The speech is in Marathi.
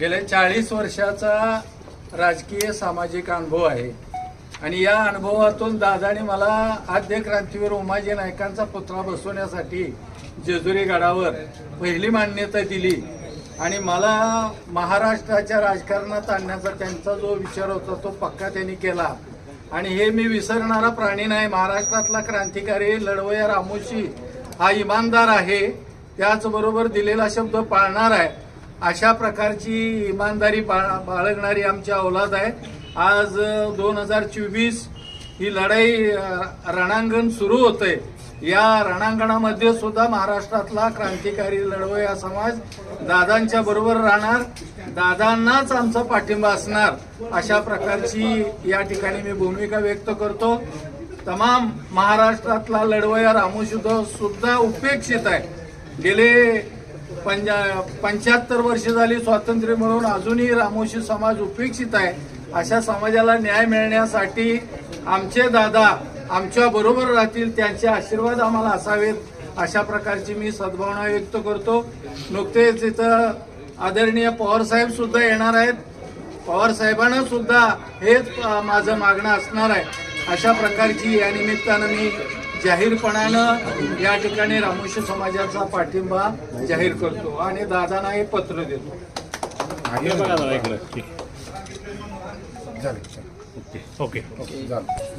गेल्या चाळीस वर्षाचा राजकीय सामाजिक अनुभव आहे. आणि या अनुभवातून दादाने मला आद्य क्रांतीवीर उमाजी नायकांचा पुतळा बसवण्यासाठी जेजुरी गडावर पहिली मान्यता दिली. आणि मला महाराष्ट्राच्या राजकारणात आणण्याचा त्यांचा जो विचार होता तो पक्का त्यांनी केला. आणि हे मी विसरणारा प्राणी नाही. महाराष्ट्रातला क्रांतिकारी लढवया रामोशी हा इमानदार आहे. त्याचबरोबर दिलेला शब्द पाळणार आहे. अशा प्रकारची इमानदारी बाळ- बाळगणारी आमची औलाद आहे. आज दोन हजार चोवीस ही लढाई रणांगण सुरू होते या रणांगणामध्ये सुद्धा महाराष्ट्रातला क्रांतिकारी लढवया समाज दादांच्या बरोबर राहणार. दादांनाच आमचा पाठिंबा असणार. अशा प्रकारची या ठिकाणी मी भूमिका व्यक्त करतो. तमाम महाराष्ट्रातला लढवया रामोशुद्ध सुद्धा उपेक्षित आहे. गेले पंजा पंच्याहत्तर वर्ष झाली स्वातंत्र्य मिळून अजूनही रामोशी समाज उपेक्षित आहे. अशा समाजाला न्याय मिळण्यासाठी आमचे दादा आमच्या बरोबर राहतील त्यांचे आशीर्वाद आम्हाला असावेत अशा प्रकारची मी सद्भावना व्यक्त करतो. नुकतेच इथं आदरणीय पवारसाहेब सुद्धा येणार आहेत. पवारसाहेबांना सुद्धा हेच माझं मागणं असणार आहे. अशा प्रकारची या निमित्तानं मी जाहीरपणानं या ठिकाणी रामोशी समाजाचा पाठिंबा जाहीर करतो आणि दादांना हे पत्र देतो. बघा जरा इकडं ठीक. झालं ओके ओके. झालं.